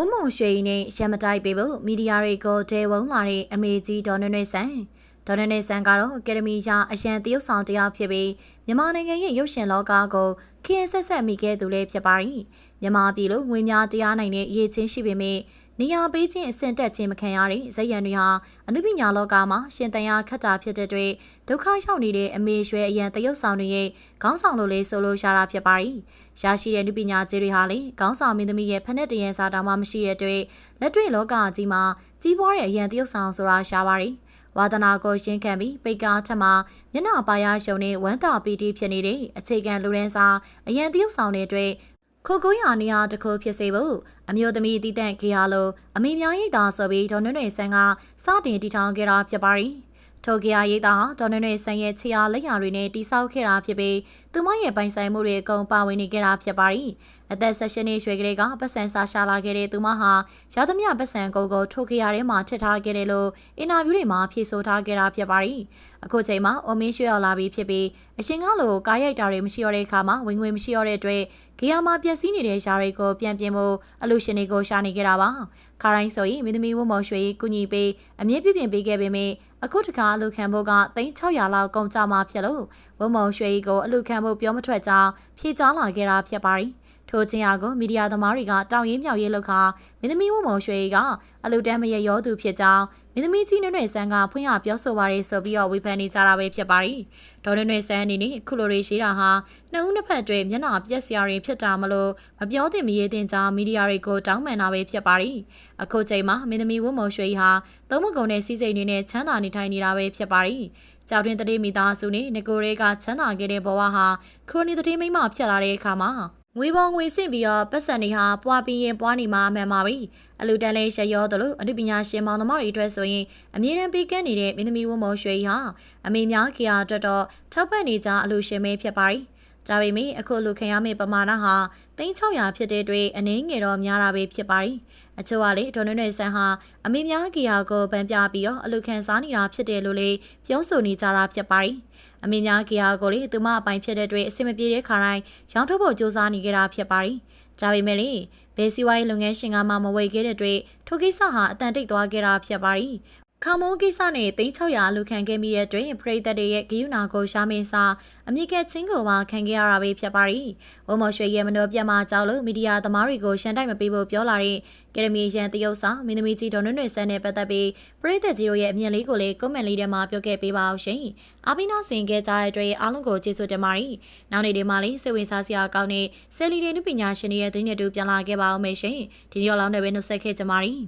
ဝမုံရွှေနဲ့ရမတိုက်ပေးဖို့မီဒီယာတွေကိုတဲဝုံလာတဲ့အမေကြီးဒေါ်နွဲ့နွဲ့ဆန်ဒေါ်နွဲ့နွဲ့ဆန်ကတော့အကယ်ဒမီရအရန်တရုတ်ဆောင်တရားဖြစ်ပြီးမြန်မာနိုင်ငံရဲ့ရုပ်ရှင်လောကကိုခရင်ဆက်ဆက်မိခဲ့သူလည်းဖြစ်ပါရီမြန်မာပြည်လိုငွေများတရားနိုင်တဲ့အရေးချင်းရှိပေမဲ့ နေရာပေးခြင်းအဆင့်တက်ခြင်းမခံရတဲ့ဇက်ရံတွေဟာအနုပညာလောကမှာရှင်တန်ရာခက်တာဖြစ်တဲ့အတွက်ဒုက္ခရောက်နေတဲ့အမေရွှဲအရန်တရုတ်ဆောင်တွေရဲ့ခေါင်းဆောင်လိုလေးဆိုလို့ရှာတာဖြစ်ပါရီရရှိတဲ့နုပညာကြီးတွေဟာလေခေါင်းဆောင်မင်းသမီးရဲ့ဖက်နဲ့တရန်စာတောင်မှမရှိတဲ့အတွက်လက်တွေ့လောကကြီးမှာကြီးပွားတဲ့အရန်တရုတ်ဆောင်ဆိုတာရှာပါရီဝါဒနာကိုရှင်းခံပြီးပိတ်ကားထက်မှာမျက်နှာပါရရှုံနဲ့ဝမ်းသာပီတိဖြစ်နေတဲ့အခြေခံလူရန်စာအရန်တရုတ်ဆောင်တွေအတွက် ခိုကိုရာနေရာတစ်ခုဖြစ်စေဖို့အမျိုးသမီးတည်တံ့ခေရလို့အမေများရိတ်သာဆိုပြီးဒေါ်နွဲ့နွဲ့ဆန်းကစတင်တည်ထောင်ခဲ့တာဖြစ်ပါရီထိုကေယာရိတ်သာဒေါ်နွဲ့နွဲ့ဆန်းရဲ့ခြေအားလက်ရာတွေနဲ့တိဆောက်ခဲ့တာဖြစ်ပြီး သူမရဲ့ပိုင်ဆိုင်မှုတွေအကုန်ပါဝင်နေခဲ့တာဖြစ်ပါရီအသက်၁၈နှစ်ရွယ်ကလေးကပတ်စံစာရှာလာခဲ့တဲ့သူမဟာရသမျှပတ်စံကိုကိုထိုကေယာထဲမှာထစ်ထားခဲ့တယ်လို့အင်တာဗျူးတွေမှာဖြေဆိုထားခဲ့တာဖြစ်ပါရီအခုချိန်မှာအိုမင်းရွှေရောက်လာပြီးဖြစ်ပြီးအရှင်ကလိုကားရိုက်တာတွေမရှိတော့တဲ့အခါမှာဝင်ငွေမရှိတော့တဲ့အတွက်ဂီယာမှာပျက်စီးနေတဲ့ရှားတွေကို ပြန်ပြင်ဖို့အလူရှင်တွေကိုရှာနေကြတာပါခါတိုင်းဆိုရင်မင်းသမီးဝမော်ရွှေကုညီပေးအမြင့်ပြပြင်ပေးခဲ့ပေမယ့်အခုတခါအလူခံဖို့က3600လောက်ကုန်ကြမှာဖြစ်လို့ဝမော်ရွှေကိုအလူခံဖို့ပြောမထွက်ကြောင်းဖြေကြားလာခဲ့တာဖြစ်ပါရီထိုချင်းအားကိုမီဒီယာသမားတွေကတောင်ရင်းမြောက်ရေးလောက်ခါမင်းသမီးဝမော်ရွှေကအလူတန်းမရရောသူဖြစ်ကြောင်းမင်းသမီးကြီးနွဲ့နွဲ့ဆန်းကဖွင့်ရပြောဆိုပါရဆိုပြီးတော့ဝေဖန်နေကြတာပဲဖြစ်ပါရီဒေါ်နွဲ့နွဲ့ဆန်းအနေနဲ့ခုလိုတွေရှိတာဟာနှစ်ဦးနှစ်ဖက်တွေမျက်နှာပြက်စရာတွေဖြစ်တာမလို့မပြောသင့်မရေးသင့်ကြောင်းမီဒီယာတွေကိုတောင်းပန်တာပဲဖြစ်ပါရီအခုချိန်မှာမင်းသမီးဝမော်ရွှေဟာသုံးမကုံတဲ့စီစိတ်နေနဲ့ချမ်းသာနေထိုင်နေတာပဲဖြစ်ပါရီ ကြောက်တွင်တတိမိသားစုနဲ့ငကိုရဲကချမ်းသာခဲ့တဲ့ဘဝဟာခရိုနီတတိမိမဖြစ်လာတဲ့အခါမှာငွေပေါ်ငွေစင့်ပြီးတော့ပတ်စံတွေဟာပွားပြီးရင်ပွားနေမှာမှန်ပါပြီအလူတန်လေးရရောသလိုအနုပညာရှင်မောင်နှမတွေအတွက်ဆိုရင်အမြဲတမ်းပေးကမ်းနေတဲ့မင်းသမီးဝမော်ရွှေဟာအမေများခေအားအတွက်တော့ထောက်ပံ့နေကြအလူရှင်မဲဖြစ်ပါရီ ဒါပေမဲ့အခုလူခင်ရမယ့်ပမာဏဟာ3600ဖြစ်တဲ့အတွက်အနည်းငယ်တော့များတာပဲဖြစ်ပါရီအချို့ကလေဒေါ်နွဲ့နွဲ့ဆန်းဟာအမေများကေယာကိုဗန်ပြပြီးတော့အလူခံစားနေတာဖြစ်တယ်လို့လေပြောဆိုနေကြတာဖြစ်ပါရီအမေများကေယာကိုလေသူမအပိုင်ဖြစ်တဲ့အတွက်အဆင်မပြေတဲ့ခါတိုင်းရောင်းထုတ်ဖို့စူးစမ်းနေကြတာဖြစ်ပါရီဒါပေမဲ့လေဘယ်စီဝိုင်းလုပ်ငန်းရှင်ကမှမဝေခဲ့တဲ့အတွက်ထိုကိစ္စဟာအတန်တိတ်သွားခဲ့တာဖြစ်ပါရီ ခါမုန်းကိစ္စနဲ့3600အလူခံခဲ့မိတဲ့တွင်ပရိသတ်တွေရဲ့ဂယုဏကိုရှာမင်းစာအမြင့်ကဲချင်းကိုပါခံခဲ့ရတာပဲဖြစ်ပါရီဝမော်ရွှေရဲ့မနှောပြတ်မှာကြောက်လို့မီဒီယာသမားတွေကိုရှန်တိုက်မပေးဖို့ပြောလာတဲ့ကယ်ဒမီရန်တရုတ်ဆောင်မင်းသမီးကြီးဒေါ်နွနွေဆန်းနဲ့ပတ်သက်ပြီးပရိသတ်ကြီးတို့ရဲ့အမြင်လေးကိုလည်းကွန်မန့်လေးထဲမှာပြောခဲ့ပေးပါအောင်ရှင်အာဘိနာဆင်ခဲ့ကြတဲ့အတွက်အားလုံးကိုကျေးဇူးတင်ပါတယ်နောက်နေ့ဒီမှာလေးစိတ်ဝင်စားစရာကောင်းတဲ့ဆယ်လီတွေနုပညာရှင်တွေရဲ့သတင်းတွေတူပြန်လာခဲ့ပါအောင်မယ်ရှင်ဒီနေ့တော့လောင်းတဲ့ပဲနှုတ်ဆက်ခဲ့ကြပါမယ်